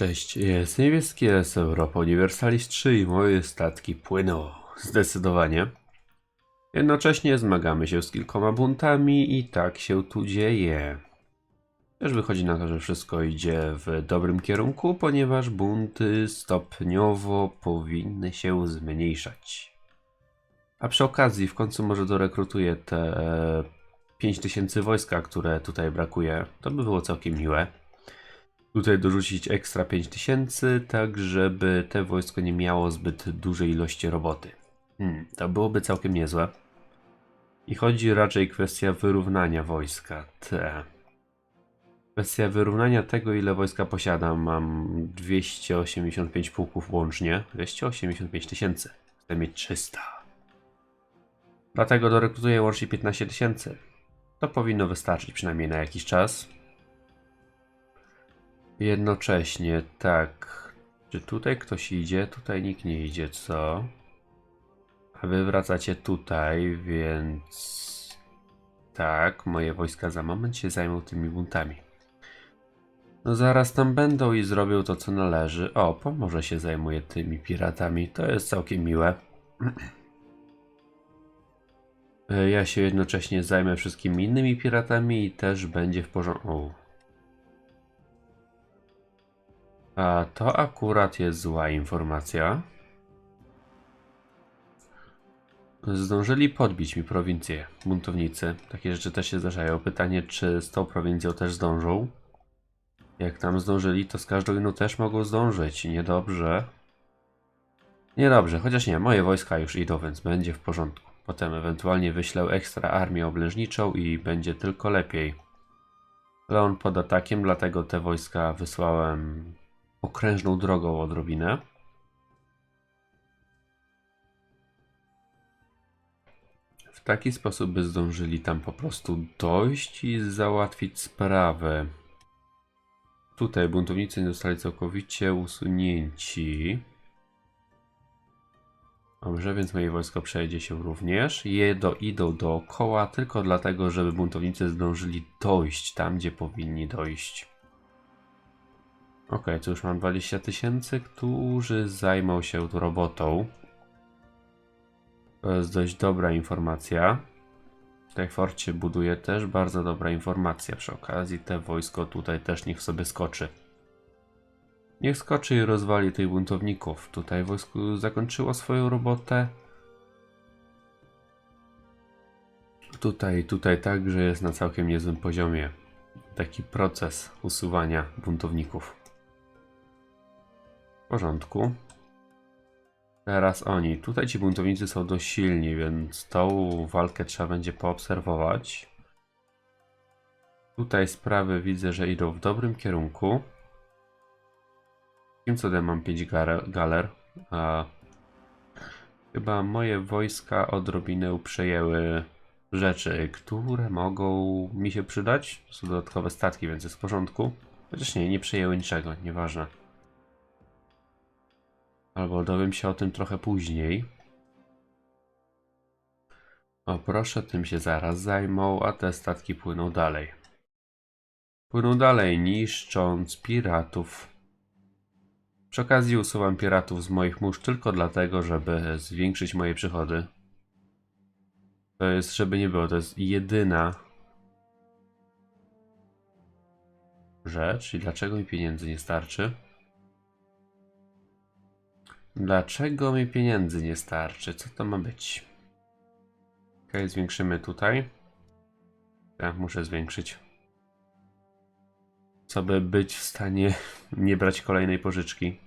Cześć, jest niebieski jest Europa Universalis 3 i moje statki płyną. Zdecydowanie. Jednocześnie zmagamy się z kilkoma buntami i tak się tu dzieje. Też wychodzi na to, że wszystko idzie w dobrym kierunku, ponieważ bunty stopniowo powinny się zmniejszać. A przy okazji w końcu może dorekrutuję te e, 5000 wojska, które tutaj brakuje. To by było całkiem miłe tutaj dorzucić ekstra 5000, tak żeby te wojsko nie miało zbyt dużej ilości roboty. Hmm, to byłoby całkiem niezłe. I chodzi raczej kwestia wyrównania wojska. Te. Kwestia wyrównania tego, ile wojska posiadam. Mam 285 pułków łącznie. 285 tysięcy. Chcę mieć 300. Dlatego dorekrutuję łącznie 15 tysięcy. To powinno wystarczyć przynajmniej na jakiś czas. Jednocześnie, tak. Czy tutaj ktoś idzie? Tutaj nikt nie idzie, co? A wy wracacie tutaj, więc... Tak, moje wojska za moment się zajmą tymi buntami. No zaraz tam będą i zrobią to, co należy. O, pomoże się zajmuje tymi piratami. To jest całkiem miłe. Ja się jednocześnie zajmę wszystkimi innymi piratami i też będzie w porządku. A to akurat jest zła informacja. Zdążyli podbić mi prowincję, buntownicy. Takie rzeczy też się zdarzają. Pytanie, czy z tą prowincją też zdążą? Jak tam zdążyli, to z każdą inną też mogą zdążyć. Niedobrze. Niedobrze, chociaż nie, moje wojska już idą, więc będzie w porządku. Potem ewentualnie wyślę ekstra armię oblężniczą i będzie tylko lepiej. Leon pod atakiem, dlatego te wojska wysłałem okrężną drogą odrobinę. W taki sposób, by zdążyli tam po prostu dojść i załatwić sprawę. Tutaj buntownicy zostali całkowicie usunięci. Dobrze, więc moje wojsko przejedzie się również. Je do, idą dookoła tylko dlatego, żeby buntownicy zdążyli dojść tam, gdzie powinni dojść. Ok, tu już mam 20 tysięcy, którzy zajmą się tu robotą. To jest dość dobra informacja. W forcie buduje też bardzo dobra informacja. Przy okazji te wojsko tutaj też niech sobie skoczy. Niech skoczy i rozwali tych buntowników. Tutaj wojsko zakończyło swoją robotę. Tutaj, tutaj także jest na całkiem niezłym poziomie. Taki proces usuwania buntowników. Porządku. Teraz oni. Tutaj ci buntownicy są dość silni, więc tą walkę trzeba będzie poobserwować. Tutaj sprawy widzę, że idą w dobrym kierunku. Jakim cudem mam 5 galer? galer? A chyba moje wojska odrobinę przejęły rzeczy, które mogą mi się przydać. To są dodatkowe statki, więc jest w porządku. Chociaż nie, nie przejęły niczego, nieważne. Albo dowiem się o tym trochę później. O proszę, tym się zaraz zajmą, a te statki płyną dalej. Płyną dalej, niszcząc piratów. Przy okazji usuwam piratów z moich mórz tylko dlatego, żeby zwiększyć moje przychody. To jest, żeby nie było, to jest jedyna rzecz. I dlaczego mi pieniędzy nie starczy? Dlaczego mi pieniędzy nie starczy? Co to ma być? Ok, zwiększymy tutaj. Tak, muszę zwiększyć. Co by być w stanie nie brać kolejnej pożyczki.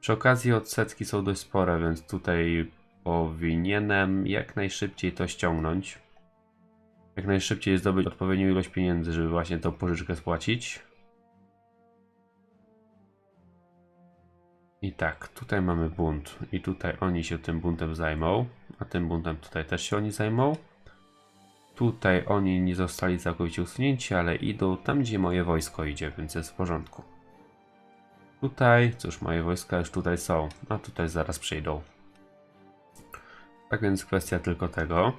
Przy okazji odsetki są dość spore, więc tutaj powinienem jak najszybciej to ściągnąć. Jak najszybciej zdobyć odpowiednią ilość pieniędzy, żeby właśnie tą pożyczkę spłacić. I tak, tutaj mamy bunt i tutaj oni się tym buntem zajmą, a tym buntem tutaj też się oni zajmą. Tutaj oni nie zostali całkowicie usunięci, ale idą tam, gdzie moje wojsko idzie, więc jest w porządku. Tutaj, cóż, moje wojska już tutaj są, a tutaj zaraz przyjdą. Tak więc kwestia tylko tego.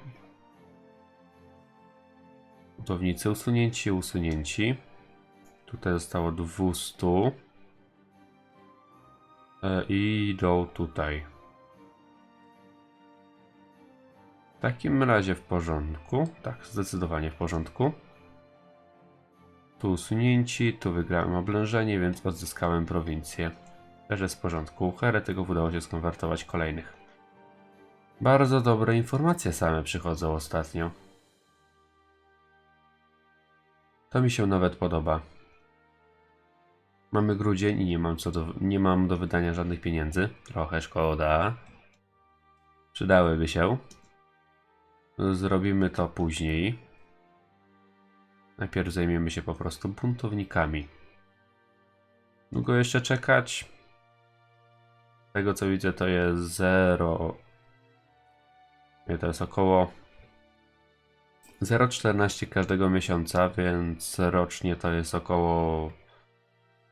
Budownicy usunięci, usunięci. Tutaj zostało 200. E, I idą tutaj. W takim razie w porządku. Tak, zdecydowanie w porządku. Tu usunięci, tu wygrałem oblężenie, więc odzyskałem prowincję. Też jest w porządku. Heretyków udało się skonwertować kolejnych. Bardzo dobre informacje same przychodzą ostatnio. To mi się nawet podoba. Mamy grudzień i nie mam, co do, nie mam do wydania żadnych pieniędzy. Trochę szkoda. Przydałyby się. Zrobimy to później. Najpierw zajmiemy się po prostu buntownikami. Długo jeszcze czekać? Z tego co widzę to jest 0. Nie, to jest około 0,14 każdego miesiąca, więc rocznie to jest około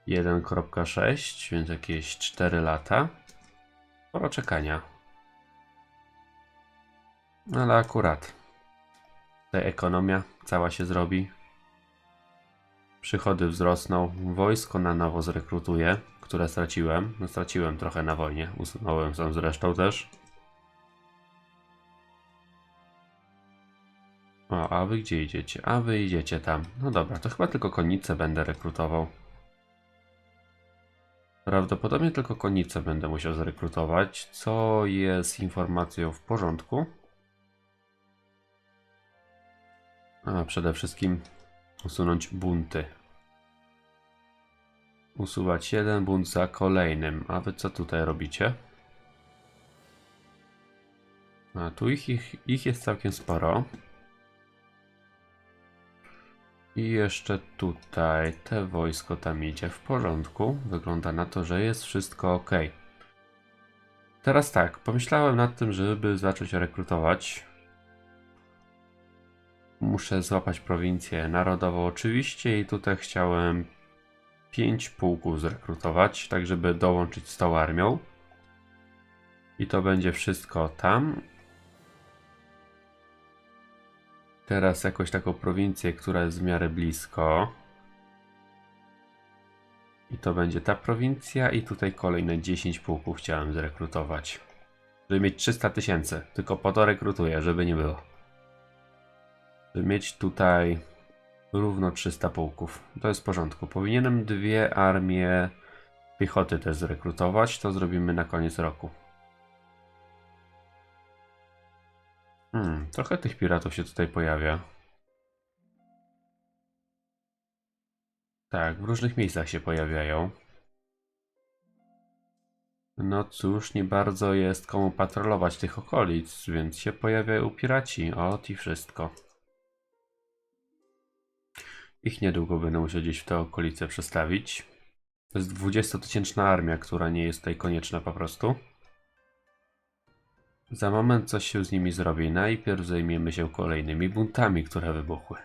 1,6, więc jakieś 4 lata. Sporo czekania. Ale akurat tutaj ekonomia cała się zrobi. Przychody wzrosną, wojsko na nowo zrekrutuję, które straciłem. No, straciłem trochę na wojnie, usunąłem sam zresztą też. O, a wy gdzie idziecie? A wy idziecie tam. No dobra, to chyba tylko konnicę będę rekrutował. Prawdopodobnie tylko konnicę będę musiał zrekrutować, co jest informacją w porządku. A przede wszystkim usunąć bunty. Usuwać jeden bunt za kolejnym. A wy co tutaj robicie? A tu ich, ich, ich jest całkiem sporo. I jeszcze tutaj te wojsko tam idzie w porządku. Wygląda na to, że jest wszystko ok. Teraz tak, pomyślałem nad tym, żeby zacząć rekrutować. Muszę złapać prowincję narodową oczywiście i tutaj chciałem 5 pułków zrekrutować, tak żeby dołączyć z tą armią. I to będzie wszystko tam. Teraz jakąś taką prowincję, która jest w miarę blisko. I to będzie ta prowincja i tutaj kolejne 10 pułków chciałem zrekrutować. Żeby mieć 300 tysięcy. Tylko po to rekrutuję, żeby nie było. Żeby mieć tutaj równo 300 pułków. To jest w porządku. Powinienem dwie armie piechoty też zrekrutować. To zrobimy na koniec roku. Hmm, trochę tych piratów się tutaj pojawia. Tak, w różnych miejscach się pojawiają. No cóż, nie bardzo jest komu patrolować tych okolic, więc się pojawiają piraci. O, i wszystko. Ich niedługo będę musiał gdzieś w te okolice przestawić. To jest 20-tysięczna armia, która nie jest tutaj konieczna po prostu. Za moment coś się z nimi zrobi. Najpierw zajmiemy się kolejnymi buntami, które wybuchły.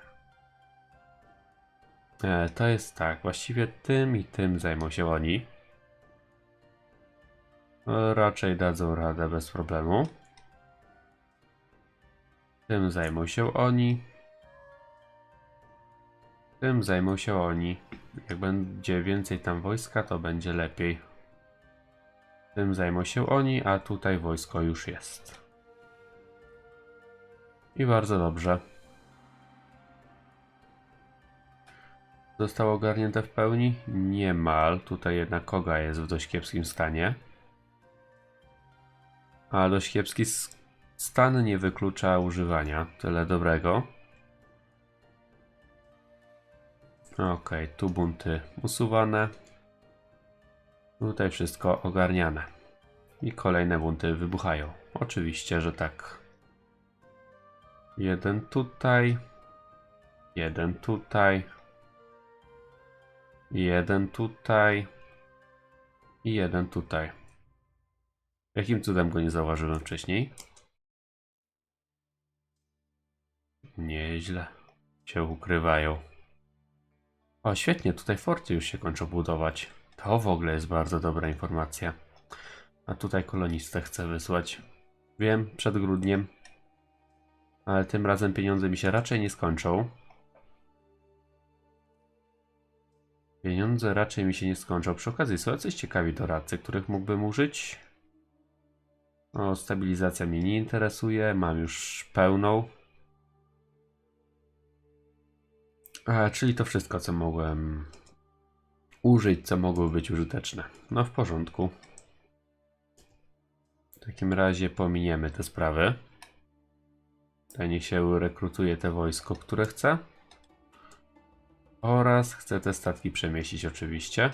E, to jest tak, właściwie tym i tym zajmą się oni. E, Raczej dadzą radę bez problemu. Tym zajmą się oni. Tym zajmą się oni. Jak będzie więcej tam wojska, to będzie lepiej. Tym zajmą się oni, a tutaj wojsko już jest. I bardzo dobrze. Zostało ogarnięte w pełni? Niemal. Tutaj jednak Koga jest w dość kiepskim stanie. A dość kiepski stan nie wyklucza używania. Tyle dobrego. Okej, tu bunty usuwane. Tutaj wszystko ogarniane. I kolejne bunty wybuchają. Oczywiście, że tak. Jeden tutaj. Jeden tutaj. Jeden tutaj. I jeden tutaj. Jakim cudem go nie zauważyłem wcześniej? Nieźle. Się ukrywają. O, świetnie, tutaj forty już się kończą budować. To w ogóle jest bardzo dobra informacja. A tutaj kolonistę chcę wysłać. Wiem, przed grudniem. Ale tym razem pieniądze mi się raczej nie skończą. Pieniądze raczej mi się nie skończą. Przy okazji są jacyś ciekawi doradcy, których mógłbym użyć. O, stabilizacja mnie nie interesuje. Mam już pełną. A, czyli to wszystko, co mogłem użyć, co mogło być użyteczne. No w porządku. W takim razie pominiemy te sprawy. Tutaj się rekrutuje te wojsko, które chce. Oraz chcę te statki przemieścić oczywiście.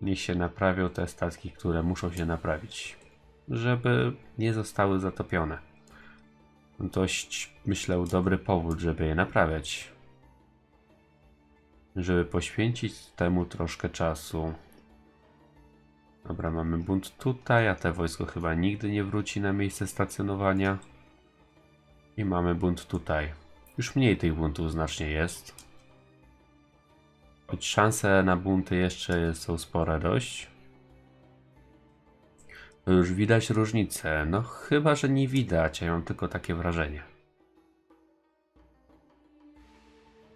Niech się naprawią te statki, które muszą się naprawić. Żeby nie zostały zatopione. Dość, myślę, dobry powód, żeby je naprawiać. Żeby poświęcić temu troszkę czasu. Dobra, mamy bunt tutaj, a te wojsko chyba nigdy nie wróci na miejsce stacjonowania. I mamy bunt tutaj. Już mniej tych buntów znacznie jest. Choć szanse na bunty jeszcze są spore dość. To już widać różnicę. No chyba, że nie widać, ja mam tylko takie wrażenie.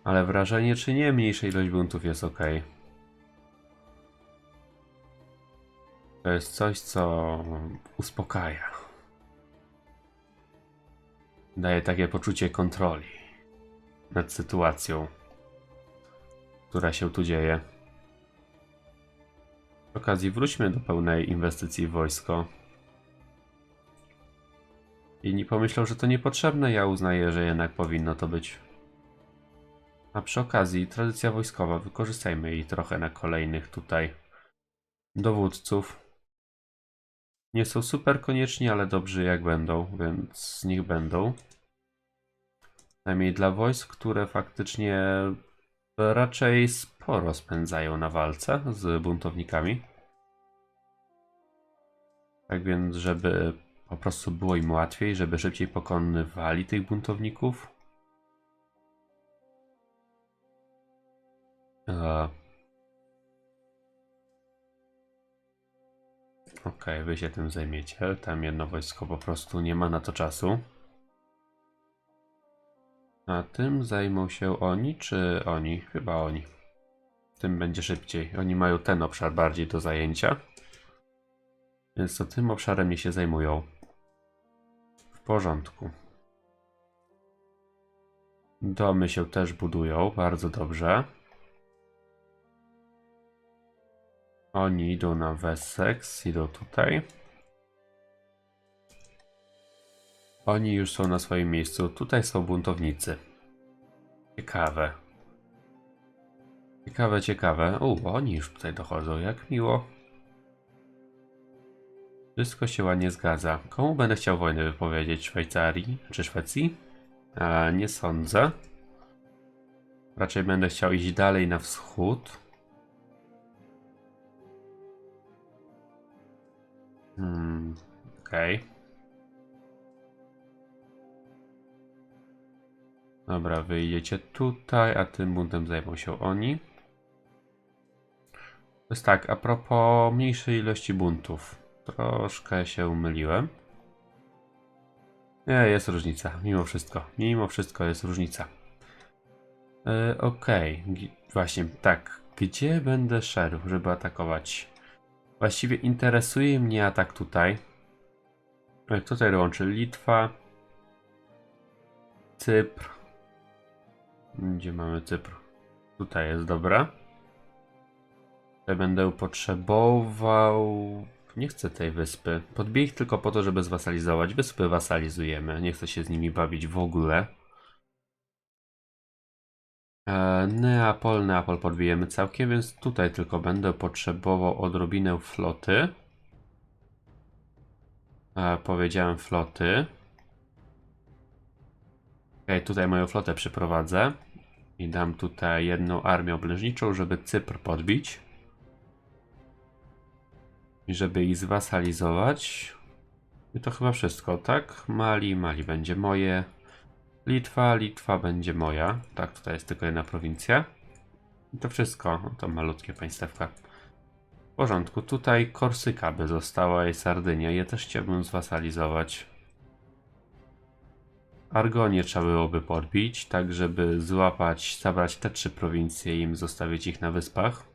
Ale wrażenie, czy nie, mniejsza ilość buntów jest ok. To jest coś, co uspokaja. Daje takie poczucie kontroli nad sytuacją, która się tu dzieje. Przy okazji wróćmy do pełnej inwestycji w wojsko. Inni pomyślą, że to niepotrzebne, ja uznaję, że jednak powinno to być. A przy okazji, tradycja wojskowa, wykorzystajmy jej trochę na kolejnych tutaj dowódców. Nie są super koniecznie, ale dobrzy jak będą, więc niech będą. Przynajmniej dla wojsk, które faktycznie raczej sporo spędzają na walce z buntownikami. Tak więc, żeby po prostu było im łatwiej, żeby szybciej pokonywali tych buntowników. E, Okej, wy się tym zajmiecie. Tam jedno wojsko po prostu nie ma na to czasu. A tym zajmą się oni, czy oni? Chyba oni. Tym będzie szybciej. Oni mają ten obszar bardziej do zajęcia. Więc to tym obszarem nie się zajmują. W porządku. Domy się też budują, bardzo dobrze. Oni idą na Wessex, idą tutaj. Oni już są na swoim miejscu. Tutaj są buntownicy. Ciekawe. Ciekawe, ciekawe. U, oni już tutaj dochodzą. Jak miło. Wszystko się ładnie zgadza. Komu będę chciał wojnę wypowiedzieć? Szwajcarii czy Szwecji? A, nie sądzę. Raczej będę chciał iść dalej na wschód. Hmm, okej. Dobra, wyjdziecie tutaj, a tym buntem zajmą się oni. To jest tak, a propos mniejszej ilości buntów. Troszkę się myliłem. Nie, jest różnica, mimo wszystko. Mimo wszystko jest różnica. Yy, Okej, Gi- właśnie tak. Gdzie będę szedł, żeby atakować? Właściwie interesuje mnie atak tutaj. Jak tutaj dołączy Litwa, Cypr. Gdzie mamy Cypr? Tutaj jest, dobra. Tutaj będę potrzebował... Nie chcę tej wyspy. Podbiję ich tylko po to, żeby zwasalizować. Wyspy wasalizujemy. Nie chcę się z nimi bawić w ogóle. E, Neapol, Neapol podbijemy całkiem, więc tutaj tylko będę potrzebował odrobinę floty. E, powiedziałem floty. Okej, tutaj moją flotę przyprowadzę. I dam tutaj jedną armię oblężniczą, żeby Cypr podbić. I żeby ich zwasalizować. I to chyba wszystko, tak? Mali, Mali będzie moje. Litwa, Litwa będzie moja. Tak, tutaj jest tylko jedna prowincja. I to wszystko. No to malutkie państewka. W porządku. Tutaj Korsyka by została i Sardynia. Je też chciałbym zwasalizować. Argonię trzeba byłoby podbić, tak żeby złapać, zabrać te trzy prowincje i im zostawić ich na wyspach.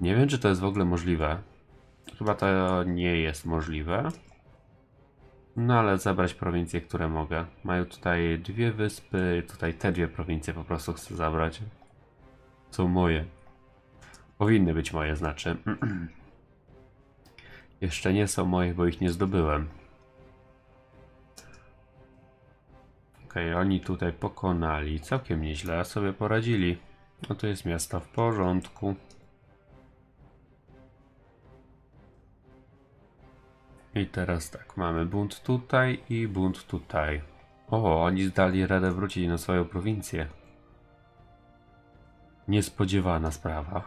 Nie wiem, czy to jest w ogóle możliwe. Chyba to nie jest możliwe. No ale zabrać prowincje, które mogę. Mają tutaj dwie wyspy, tutaj te dwie prowincje po prostu chcę zabrać. Są moje. Powinny być moje, znaczy. Jeszcze nie są moje, bo ich nie zdobyłem. Okej, oni tutaj pokonali. Całkiem nieźle sobie poradzili. No to jest miasto w porządku. I teraz tak, mamy bunt tutaj i bunt tutaj. O, oni zdali radę wrócić na swoją prowincję. Niespodziewana sprawa.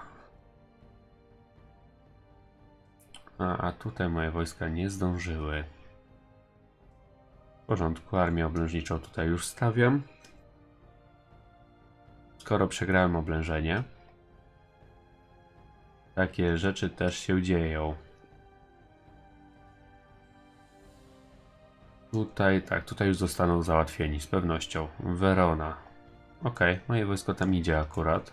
A, a tutaj moje wojska nie zdążyły. W porządku, armię oblężniczą tutaj już stawiam. Skoro przegrałem oblężenie, takie rzeczy też się dzieją. Tutaj, tak, tutaj już zostaną załatwieni z pewnością. Verona. Okej, moje wojsko tam idzie akurat.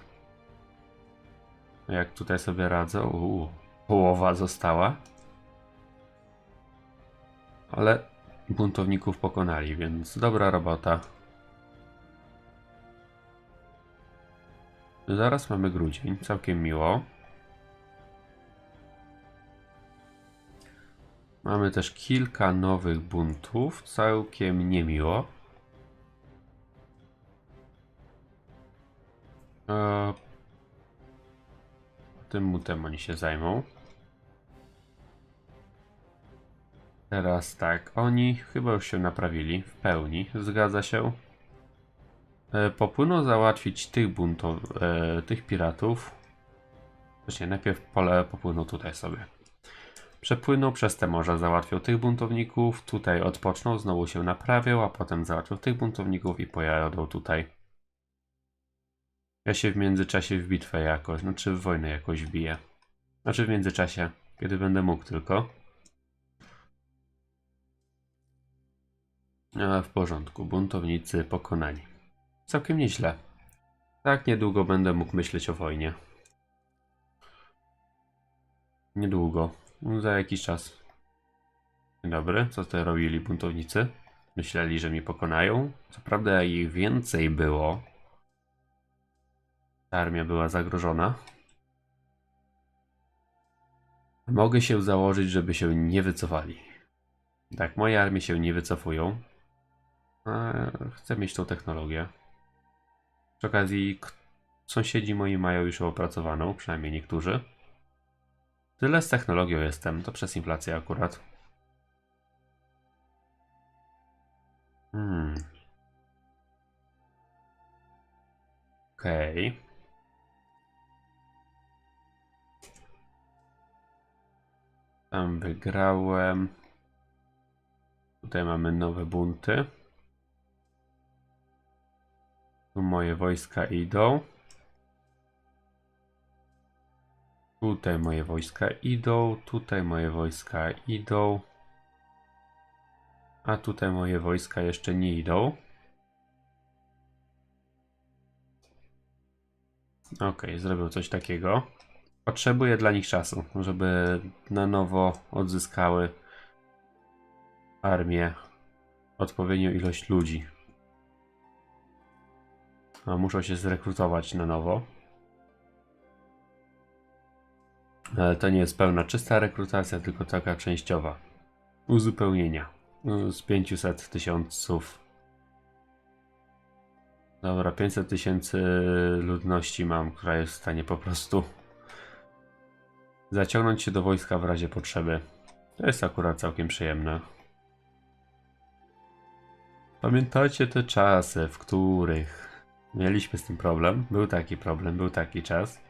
Jak tutaj sobie radzę? Uuu, połowa została. Ale buntowników pokonali, więc dobra robota. Zaraz mamy grudzień, całkiem miło. Mamy też kilka nowych buntów, całkiem niemiło. E, tym buntem oni się zajmą. Teraz tak, oni chyba już się naprawili w pełni, zgadza się. E, popłyną załatwić tych buntów, e, tych piratów. Właśnie najpierw pole popłyną tutaj sobie. Przepłyną przez te morza, załatwią tych buntowników, tutaj odpoczną, znowu się naprawią, a potem załatwią tych buntowników i pojadą tutaj. Ja się w międzyczasie w bitwę jakoś, znaczy w wojnę jakoś wbiję. Znaczy w międzyczasie, kiedy będę mógł tylko. A w porządku, buntownicy pokonani. Całkiem nieźle. Tak niedługo będę mógł myśleć o wojnie. Niedługo. No, Za jakiś czas. Dzień dobry, co tutaj robili buntownicy? Myśleli, że mnie pokonają. Co prawda ich więcej było. Ta armia była zagrożona. Mogę się założyć, żeby się nie wycofali. Tak, moje armie się nie wycofują. Chcę mieć tą technologię. Przy okazji, sąsiedzi moi mają już opracowaną, przynajmniej niektórzy. Tyle z technologią jestem, to przez inflację akurat. Hmm. Okej. Tam wygrałem. Tutaj mamy nowe bunty. Tu moje wojska idą. Tutaj moje wojska idą, tutaj moje wojska idą. A tutaj moje wojska jeszcze nie idą. Ok, zrobił coś takiego. Potrzebuję dla nich czasu, żeby na nowo odzyskały armię, odpowiednią ilość ludzi. A muszą się zrekrutować na nowo. Ale to nie jest pełna czysta rekrutacja, tylko taka częściowa. Uzupełnienia. Z 500 tysiąców. Dobra, 500 tysięcy ludności mam, która jest w stanie po prostu zaciągnąć się do wojska w razie potrzeby. To jest akurat całkiem przyjemne. Pamiętacie te czasy, w których mieliśmy z tym problem? Był taki problem, był taki czas.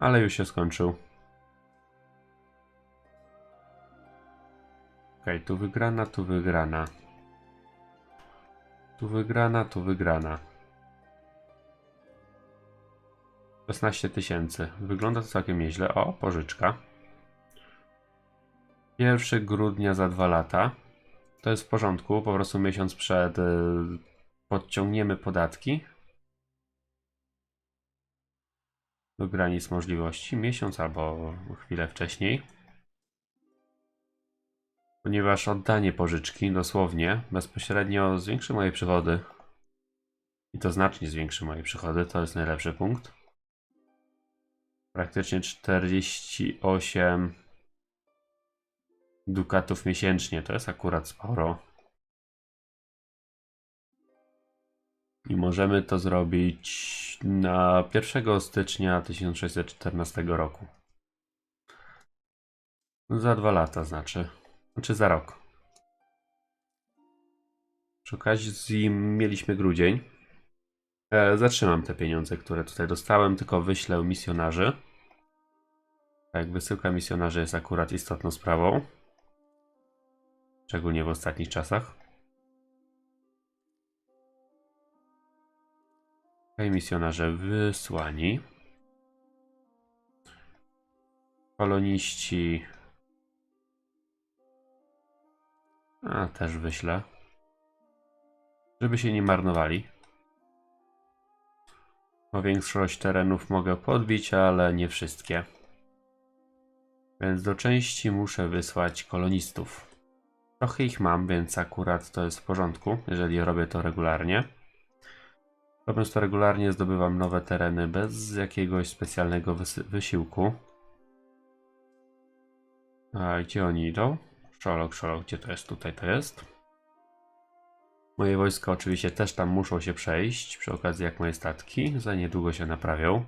Ale już się skończył. Okej, tu wygrana, tu wygrana. Tu wygrana, tu wygrana. 16 tysięcy. Wygląda to całkiem nieźle. O, pożyczka. 1 grudnia za dwa lata. To jest w porządku, po prostu miesiąc przed y, podciągniemy podatki do granic możliwości, miesiąc albo chwilę wcześniej. Ponieważ oddanie pożyczki dosłownie bezpośrednio zwiększy moje przychody. I to znacznie zwiększy moje przychody, to jest najlepszy punkt. Praktycznie 48 dukatów miesięcznie, to jest akurat sporo. I możemy to zrobić na 1 stycznia 1614 roku. Za dwa lata znaczy. Znaczy za rok. Przy okazji mieliśmy grudzień. E, zatrzymam te pieniądze, które tutaj dostałem, tylko wyślę misjonarzy. Tak, wysyłka misjonarzy jest akurat istotną sprawą. Szczególnie w ostatnich czasach. Okej, misjonarze wysłani. Koloniści. A, też wyślę. Żeby się nie marnowali. Bo większość terenów mogę podbić, ale nie wszystkie. Więc do części muszę wysłać kolonistów. Trochę ich mam, więc akurat to jest w porządku, jeżeli robię to regularnie. Robiąc to regularnie zdobywam nowe tereny bez jakiegoś specjalnego wysiłku. A gdzie oni idą? Szolok, szolok, gdzie to jest? Tutaj to jest. Moje wojska oczywiście też tam muszą się przejść, przy okazji jak moje statki. Za niedługo się naprawią.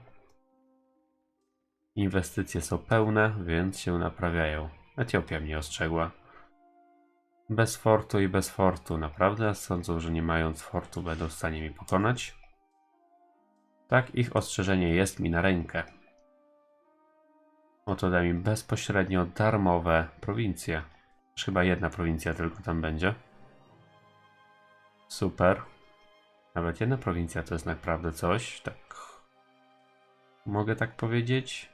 Inwestycje są pełne, więc się naprawiają. Etiopia mnie ostrzegła. Bez fortu i bez fortu. Naprawdę sądzą, że nie mając fortu będą w stanie mi pokonać. Tak, ich ostrzeżenie jest mi na rękę. Oto da mi bezpośrednio darmowe prowincje. Chyba jedna prowincja tylko tam będzie. Super. Nawet jedna prowincja to jest naprawdę coś. Tak. Mogę tak powiedzieć?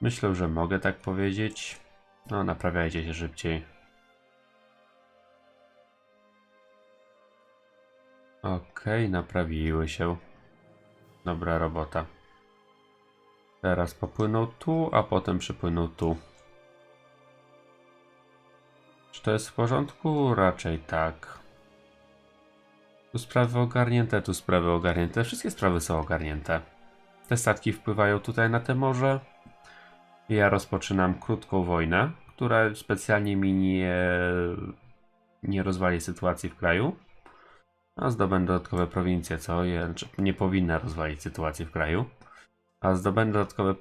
Myślę, że mogę tak powiedzieć. No, naprawiajcie się szybciej. Okej, naprawiły się. Dobra robota. Teraz popłynął tu, a potem przypłynął tu. Czy to jest w porządku? Raczej tak. Tu sprawy ogarnięte, tu sprawy ogarnięte. Wszystkie sprawy są ogarnięte. Te statki wpływają tutaj na te morze. Ja rozpoczynam krótką wojnę, która specjalnie mi nie, nie rozwali sytuacji w kraju. A zdobędę dodatkowe prowincje, co znaczy nie powinna rozwalić sytuacji w kraju. A zdobędę dodatkowe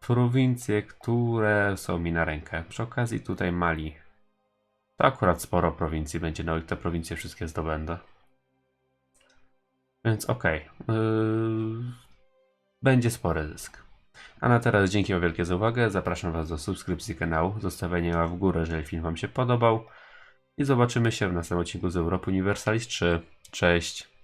prowincje, które są mi na rękę. Przy okazji tutaj Mali. To akurat sporo prowincji będzie, no i te prowincje wszystkie zdobędę. Więc okej. Yy, będzie spory zysk. A na teraz dzięki wielkie za uwagę. Zapraszam was do subskrypcji kanału, zostawienia w górę, jeżeli film wam się podobał. I zobaczymy się w następnym odcinku z Europy Universalis 3. Cześć!